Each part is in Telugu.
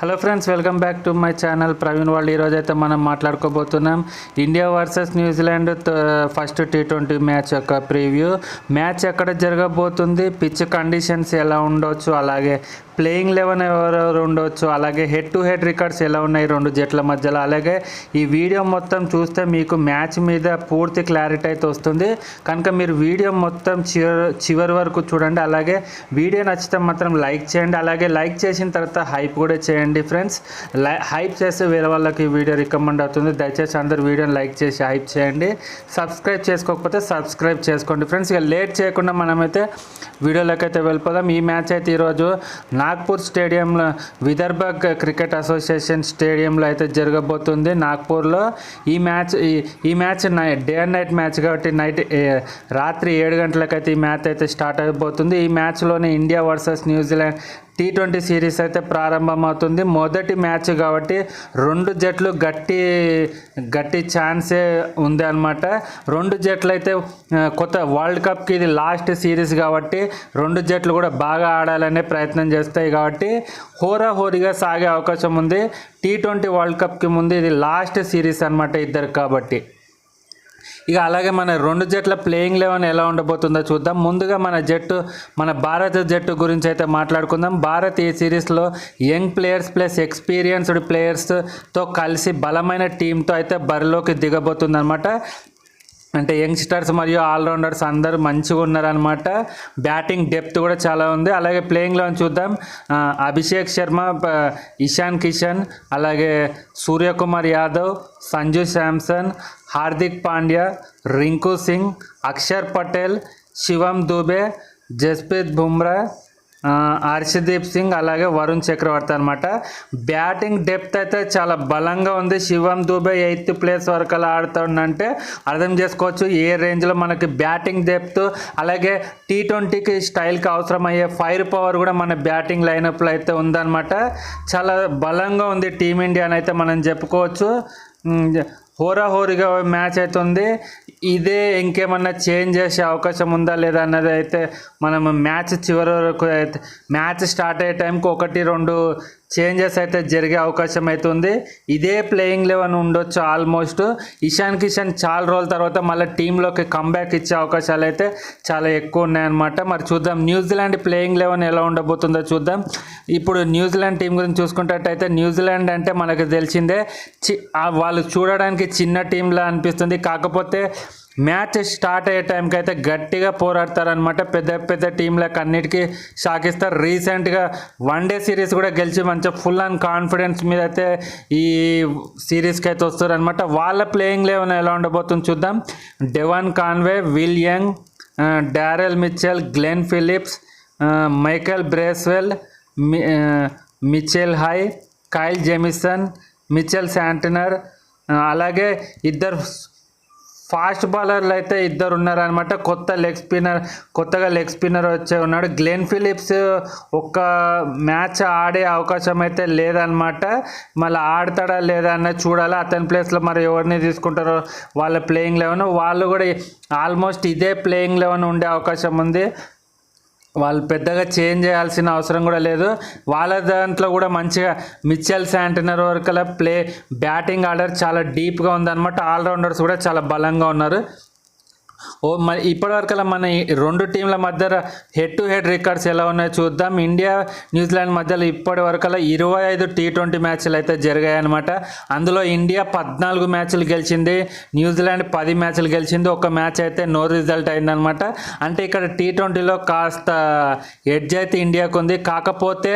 Hello friends welcome back to my channel Praveen వాళ్ళు ఈరోజు అయితే మనం మాట్లాడుకోబోతున్నాం. India versus New Zealand first T twenty match యొక్క ప్రివ్యూ మ్యాచ్ ఎక్కడ జరగబోతుంది? పిచ్ కండిషన్స్ ఎలా ఉండొచ్చు? అలాగే ప్లేయింగ్ లెవెన్ ఎవరెవరు ఉండొచ్చు అలాగే హెడ్ టు హెడ్ రికార్డ్స్ ఎలా ఉన్నాయి రెండు జట్ల మధ్యలో అలాగే ఈ వీడియో మొత్తం చూస్తే మీకు మ్యాచ్ మీద పూర్తి క్లారిటీ అయితే వస్తుంది. కనుక మీరు వీడియో మొత్తం చివరి చివరి వరకు చూడండి అలాగే వీడియో నచ్చితే మాత్రం లైక్ చేయండి అలాగే లైక్ చేసిన తర్వాత హైప్ కూడా చేయండి ఫ్రెండ్స్. లై హైప్ చేస్తే వేరే వాళ్ళకి ఈ వీడియో రికమెండ్ అవుతుంది. దయచేసి అందరు వీడియోని లైక్ చేసి హైప్ చేయండి. సబ్స్క్రైబ్ చేసుకోకపోతే సబ్స్క్రైబ్ చేసుకోండి ఫ్రెండ్స్. ఇక లేట్ చేయకుండా మనమైతే వీడియోలోకి అయితే వెళ్ళిపోదాం. ఈ మ్యాచ్ అయితే ఈరోజు నాగ్పూర్ స్టేడియంలో విదర్భ క్రికెట్ అసోసియేషన్ స్టేడియంలో అయితే జరగబోతుంది నాగ్పూర్లో. ఈ మ్యాచ్ ఈ- ఈ match day and night match కాబట్టి నైట్ రాత్రి ఏడు గంటలకైతే ఈ మ్యాచ్ అయితే స్టార్ట్ అయిపోతుంది. ఈ మ్యాచ్లోనే India versus New Zealand T twenty series అయితే ప్రారంభమవుతుంది. మొదటి మ్యాచ్ కాబట్టి రెండు జట్లు గట్టి గట్టి ఛాన్సే ఉంది అనమాట రెండు జట్లు అయితే కొత్త వరల్డ్ కప్కి ఇది లాస్ట్ సిరీస్ కాబట్టి రెండు జట్లు కూడా బాగా ఆడాలనే ప్రయత్నం చేస్తాయి కాబట్టి హోరాహోరీగా సాగే అవకాశం ఉంది. టీ ట్వంటీ వరల్డ్ కప్కి ముందు ఇది లాస్ట్ సిరీస్ అనమాట ఇద్దరు కాబట్టి. ఇక అలాగే మన రెండు జట్ల ప్లేయింగ్ లెవెన్ ఎలా ఉండబోతుందో చూద్దాం. ముందుగా మన జట్టు మన భారత జట్టు గురించి అయితే మాట్లాడుకుందాం. భారత్ ఈ సిరీస్లో యంగ్ ప్లేయర్స్ ప్లస్ ఎక్స్పీరియన్స్డ్ ప్లేయర్స్తో కలిసి బలమైన టీంతో అయితే బరిలోకి దిగబోతుందన్నమాట. అంటే యంగ్స్టర్స్ మరియు ఆల్రౌండర్స్ అందరూ మంచిగా ఉన్నారనమాట బ్యాటింగ్ డెప్త్ కూడా చాలా ఉంది. అలాగే ప్లేయింగ్లో చూద్దాం. అభిషేక్ శర్మ ఇషాన్ కిషన్ అలాగే సూర్యకుమార్ యాదవ్ సంజు శాంసన్ హార్దిక్ పాండ్యా రింకు సింగ్ అక్షర్ పటేల్ శివం దుబే జస్ప్రీత్ బుమ్రా హర్షదీప్ సింగ్ అలాగే వరుణ్ చక్రవర్తి అనమాట బ్యాటింగ్ డెప్త్ అయితే చాలా బలంగా ఉంది. శివం దుబే ఎయిత్ ప్లేస్ వరకు అలా ఆడుతుందంటే అర్థం చేసుకోవచ్చు. ఏ రేంజ్లో మనకి బ్యాటింగ్ డెప్త్ అలాగే టీ ట్వంటీకి స్టైల్కి అవసరమయ్యే ఫైర్ పవర్ కూడా మన బ్యాటింగ్ లైనప్లో అయితే ఉందన్నమాట. చాలా బలంగా ఉంది టీమిండియా అని అయితే మనం చెప్పుకోవచ్చు హోరాహోరీగా మ్యాచ్ అవుతుంది ఇదే ఇంకేమన్నా చేంజ్ చేసే అవకాశం ఉందా లేదా అన్నది అయితే మనం మ్యాచ్ చివరి వరకు అయితే మ్యాచ్ స్టార్ట్ అయ్యే టైంకి ఒకటి రెండు చేంజెస్ అయితే జరిగే అవకాశం అవుతుంది ఇదే ప్లేయింగ్ లెవెన్ ఉండొచ్చు ఆల్మోస్ట్ ఇషాన్ కిషన్ చాలా రోజుల తర్వాత మళ్ళీ టీంలోకి కంబ్యాక్ ఇచ్చే అవకాశాలు అయితే చాలా ఎక్కువ ఉన్నాయన్నమాట. మరి చూద్దాం న్యూజిలాండ్ ప్లేయింగ్ లెవెన్ ఎలా ఉండబోతుందో చూద్దాం. ఇప్పుడు న్యూజిలాండ్ టీం గురించి చూసుకున్నట్టయితే న్యూజిలాండ్ అంటే మనకు తెలిసిందే. చి వాళ్ళు చూడడానికి చిన్న టీంలా అనిపిస్తుంది. కాకపోతే మ్యాచ్ స్టార్ట్ అయ్యే టైంకి అయితే గట్టిగా పోరాడతారనమాట పెద్ద పెద్ద టీంలకు అన్నిటికీ షాకిస్తారు. రీసెంట్గా వన్ డే సిరీస్ కూడా గెలిచి మంచిగా ఫుల్ అండ్ కాన్ఫిడెన్స్ మీద అయితే ఈ సిరీస్కి అయితే వస్తారనమాట వాళ్ళ ప్లేయింగ్ లెవెన్ ఎలా ఉండబోతుంది చూద్దాం. Devon Conway Will Young Daryl Mitchell Glenn Phillips Michael Bracewell me Mitchell Hay Kyle Jamieson Mitchell Santner అలాగే ఇద్దరు ఫాస్ట్ బౌలర్లు అయితే ఇద్దరు ఉన్నారనమాట కొత్త లెగ్ స్పిన్నర్ కొత్తగా లెగ్ స్పిన్నర్ వచ్చే ఉన్నాడు. గ్లెన్ ఫిలిప్స్ ఒక్క మ్యాచ్ ఆడే అవకాశం అయితే లేదనమాట మళ్ళీ ఆడతాడా లేదా అన్నది చూడాలి. అతని ప్లేస్లో మరి ఎవరిని తీసుకుంటారో వాళ్ళ ప్లేయింగ్ లెవెన్. వాళ్ళు కూడా ఆల్మోస్ట్ ఇదే ప్లేయింగ్ లెవెన్ ఉండే అవకాశం ఉంది. వాళ్ళు పెద్దగా చేంజ్ చేయాల్సిన అవసరం కూడా లేదు. వాళ్ళ దాంట్లో కూడా మంచిగా మిచెల్ శాంటనర్ వరకల ప్లే బ్యాటింగ్ ఆర్డర్ చాలా డీప్గా ఉందన్నమాట. ఆల్రౌండర్స్ కూడా చాలా బలంగా ఉన్నారు. ఓ మరి ఇప్పటివరకు మన రెండు టీంల మధ్య హెడ్ టు హెడ్ రికార్డ్స్ ఎలా ఉన్నాయో చూద్దాం. ఇండియా న్యూజిలాండ్ మధ్యలో ఇప్పటి వరకు ఇరవై ఐదు టీ ట్వంటీ మ్యాచ్లు అయితే జరిగాయి అనమాట అందులో ఇండియా పద్నాలుగు మ్యాచ్లు గెలిచింది న్యూజిలాండ్ పది మ్యాచ్లు గెలిచింది. ఒక మ్యాచ్ అయితే నో రిజల్ట్ అయిందనమాట అంటే ఇక్కడ టీ ట్వంటీలో కాస్త ఎడ్జ్ అయితే ఇండియాకు ఉంది కాకపోతే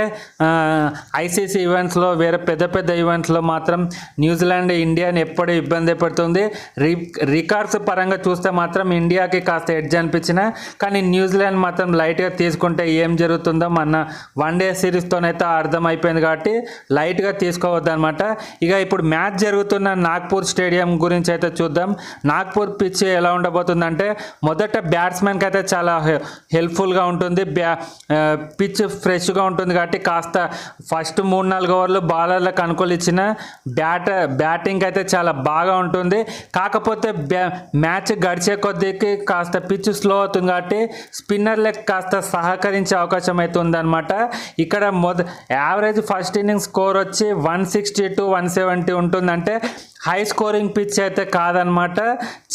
ఐసీసీ ఈవెంట్స్లో వేరే పెద్ద పెద్ద ఈవెంట్స్లో మాత్రం న్యూజిలాండ్ ఇండియాని ఎప్పుడూ ఇబ్బంది పెడుతుంది. రి రికార్డ్స్ పరంగా చూస్తే మాత్రం ఇండియాకి కాస్త ఎడ్జ్ అనిపించిన కానీ న్యూజిలాండ్ మాత్రం లైట్గా తీసుకుంటే ఏం జరుగుతుందో మన వన్ డే సిరీస్తోనైతే అర్థమైపోయింది కాబట్టి లైట్గా తీసుకోవద్దనమాట ఇక ఇప్పుడు మ్యాచ్ జరుగుతున్న నాగ్పూర్ స్టేడియం గురించి అయితే చూద్దాం. నాగ్పూర్ పిచ్ ఎలా ఉండబోతుందంటే మొదట బ్యాట్స్మెన్కి అయితే చాలా హెల్ప్ఫుల్గా ఉంటుంది. బ్యా పిచ్ ఫ్రెష్గా ఉంటుంది కాబట్టి కాస్త ఫస్ట్ మూడు నాలుగు ఓవర్లు బౌలర్లకు అనుకూల ఇచ్చిన బ్యాట్ బ్యాటింగ్ అయితే చాలా బాగా ఉంటుంది. కాకపోతే బ్యా మ్యాచ్ గడిచే కొద్దీ కొద్దికి కాస్త పిచ్ స్లో అవుతుంది కాబట్టి స్పిన్నర్లకు కాస్త సహకరించే అవకాశం అయితే ఉందన్నమాట. ఇక్కడ మొద యావరేజ్ ఫస్ట్ ఇన్నింగ్ స్కోర్ వచ్చి one sixty to one seventy ఉంటుందంటే హై స్కోరింగ్ పిచ్ అయితే కాదనమాట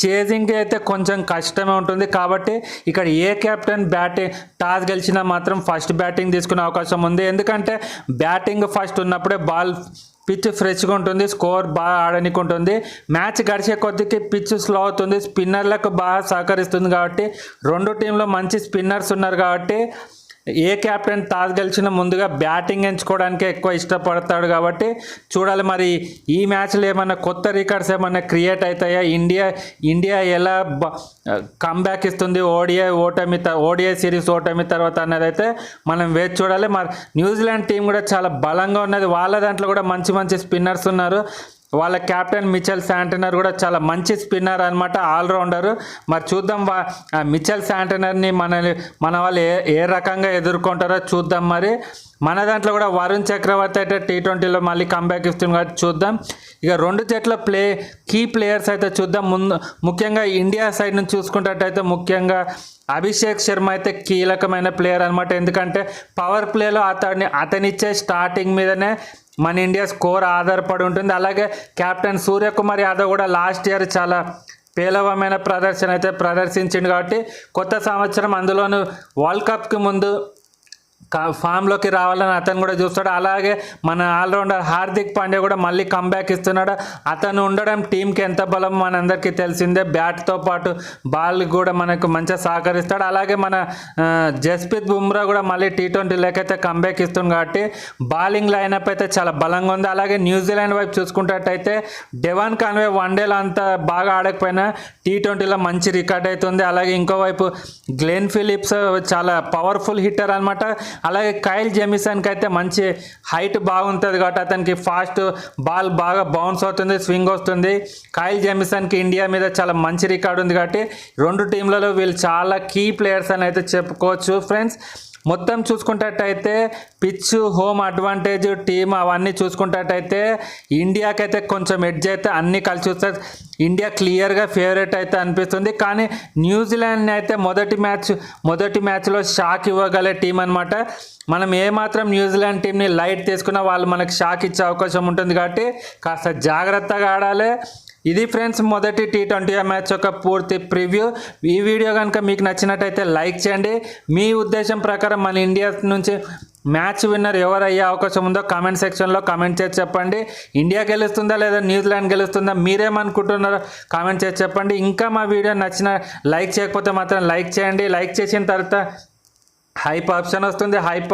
చేజింగ్ అయితే కొంచెం కష్టమే ఉంటుంది కాబట్టి ఇక్కడ ఏ కెప్టెన్ బ్యాటింగ్ టాస్ గెలిచినా మాత్రం ఫస్ట్ బ్యాటింగ్ తీసుకునే అవకాశం ఉంది. ఎందుకంటే బ్యాటింగ్ ఫస్ట్ ఉన్నప్పుడే బాల్ పిచ్ ఫ్రెష్గా ఉంటుంది స్కోర్ బాగా ఆడనికి ఉంటుంది మ్యాచ్ గడిచే కొద్దికి పిచ్ స్లో అవుతుంది. స్పిన్నర్లకు బాగా సహకరిస్తుంది కాబట్టి రెండు టీంలో మంచి స్పిన్నర్స్ ఉన్నారు కాబట్టి ఏ కెప్టెన్ టాస్ గెలిచిన ముందుగా బ్యాటింగ్ ఎంచుకోవడానికే ఎక్కువ ఇష్టపడతాడు కాబట్టి చూడాలి మరి ఈ మ్యాచ్లో ఏమైనా కొత్త రికార్డ్స్ ఏమైనా క్రియేట్ అవుతాయా? ఇండియా ఇండియా ఎలా కంబ్యాక్ ఇస్తుంది? ఓడిఐ ఓటమి ఓడిఐ సిరీస్ ఓటమి తర్వాత అనేది అయితే మనం వేచి చూడాలి. మరి న్యూజిలాండ్ టీం కూడా చాలా బలంగా ఉన్నది. వాళ్ళ దాంట్లో కూడా మంచి మంచి స్పిన్నర్స్ ఉన్నారు. వాళ్ళ కెప్టెన్ మిచెల్ శాంటనర్ కూడా చాలా మంచి స్పిన్నర్ అనమాట ఆల్రౌండర్ మరి చూద్దాం వా ఆ మిచెల్ శాంటనర్ని మన మన వాళ్ళు ఏ ఏ రకంగా ఎదుర్కొంటారో చూద్దాం మరి. మన దాంట్లో కూడా వరుణ్ చక్రవర్తి అయితే టీ ట్వంటీలో మళ్ళీ కంబ్యాక్ ఇస్తుంది కాబట్టి చూద్దాం. ఇక రెండు జట్ల ప్లే కీ ప్లేయర్స్ అయితే చూద్దాం. ముందు ముఖ్యంగా ఇండియా సైడ్ నుంచి చూసుకున్నట్టయితే ముఖ్యంగా అభిషేక్ శర్మ అయితే కీలకమైన ప్లేయర్ అనమాట ఎందుకంటే పవర్ ప్లేలో అతన్ని అతనిచ్చే స్టార్టింగ్ మీదనే మన ఇండియా స్కోర్ ఆధారపడి ఉంటుంది. అలాగే కెప్టెన్ సూర్యకుమార్ యాదవ్ కూడా లాస్ట్ ఇయర్ చాలా పేలవమైన ప్రదర్శన అయితే ప్రదర్శించింది కాబట్టి కొత్త సంవత్సరం అందులోనూ వరల్డ్ కప్కి ముందు ఫామ్లోకి రావాలని అతను కూడా చూస్తాడు. అలాగే మన ఆల్రౌండర్ హార్దిక్ పాండ్యా కూడా మళ్ళీ కంబ్యాక్ ఇస్తున్నాడు. అతను ఉండడం టీంకి ఎంత బలం మనందరికీ తెలిసిందే. బ్యాట్తో పాటు బాల్ కూడా మనకు మంచిగా సహకరిస్తాడు. అలాగే మన జస్ప్రీత్ బుమ్రా కూడా మళ్ళీ టీ ట్వంటీలోకి అయితే కంబ్యాక్ ఇస్తుంది కాబట్టి బౌలింగ్ లైనప్ అయితే చాలా బలంగా ఉంది. అలాగే న్యూజిలాండ్ వైపు చూసుకున్నట్టయితే డెవాన్ కాన్వే వన్డేలో అంత బాగా ఆడకపోయినా టీ ట్వంటీలో మంచి రికార్డ్ అవుతుంది అలాగే ఇంకోవైపు గ్లెన్ ఫిలిప్స్ చాలా పవర్ఫుల్ హిట్టర్ అనమాట అలాగే కైల్ జెమిసన్కి అయితే మంచి హైట్ బాగుంటుంది కాబట్టి అతనికి ఫాస్ట్ బాల్ బాగా బౌన్స్ అవుతుంది స్వింగ్ వస్తుంది. కైల్ జెమిసన్కి ఇండియా మీద చాలా మంచి రికార్డు ఉంది కాబట్టి రెండు టీంలలో వీళ్ళు చాలా కీ ప్లేయర్స్ అని అయితే చెప్పుకోవచ్చు. ఫ్రెండ్స్ మొత్తం చూసుకున్నట్టయితే పిచ్ హోమ్ అడ్వాంటేజ్ టీమ్ అవన్నీ చూసుకున్నట్టయితే ఇండియాకైతే కొంచెం ఎడ్జ్ అయితే అన్నీ కలిసి చూస్తే ఇండియా క్లియర్గా ఫేవరెట్ అయితే అనిపిస్తుంది. కానీ న్యూజిలాండ్ని అయితే మొదటి మ్యాచ్ మొదటి మ్యాచ్లో షాక్ ఇవ్వగలే టీం అనమాట మనం ఏమాత్రం న్యూజిలాండ్ టీంని లైట్ తీసుకున్నా వాళ్ళు మనకు షాక్ ఇచ్చే అవకాశం ఉంటుంది కాబట్టి కాస్త జాగ్రత్తగా ఆడాలి. ఇది ఫ్రెండ్స్ మొదటి టీ ట్వంటీ మ్యాచ్ యొక్క పూర్తి ప్రివ్యూ. ఈ వీడియో కనుక మీకు నచ్చినట్టయితే లైక్ చేయండి. మీ ఉద్దేశం ప్రకారం మన ఇండియా నుంచి మ్యాచ్ విన్నర్ ఎవరు అయ్యే అవకాశం ఉందో కామెంట్ సెక్షన్లో కామెంట్ చేసి చెప్పండి. ఇండియా గెలుస్తుందా లేదా న్యూజిలాండ్ గెలుస్తుందా మీరేమనుకుంటున్నారో కామెంట్ చేసి చెప్పండి. ఇంకా మా వీడియో నచ్చిన లైక్ చేయకపోతే మాత్రం లైక్ చేయండి. లైక్ చేసిన తర్వాత హైప్ ఆప్షన్ వస్తుంది హైప్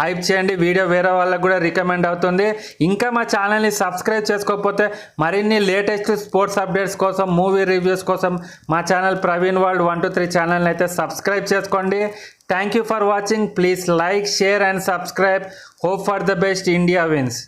హైప్ చేయండి. వీడియో వేరే వాళ్ళకు కూడా రికమెండ్ అవుతుంది. ఇంకా మా ఛానల్ని సబ్స్క్రైబ్ చేసుకోకపోతే మరిన్ని లేటెస్ట్ స్పోర్ట్స్ అప్డేట్స్ కోసం మూవీ రివ్యూస్ కోసం మా channel Praveen world one two three ఛానల్ని అయితే సబ్స్క్రైబ్ చేసుకోండి. Thank you for watching please like share and subscribe hope for the best India wins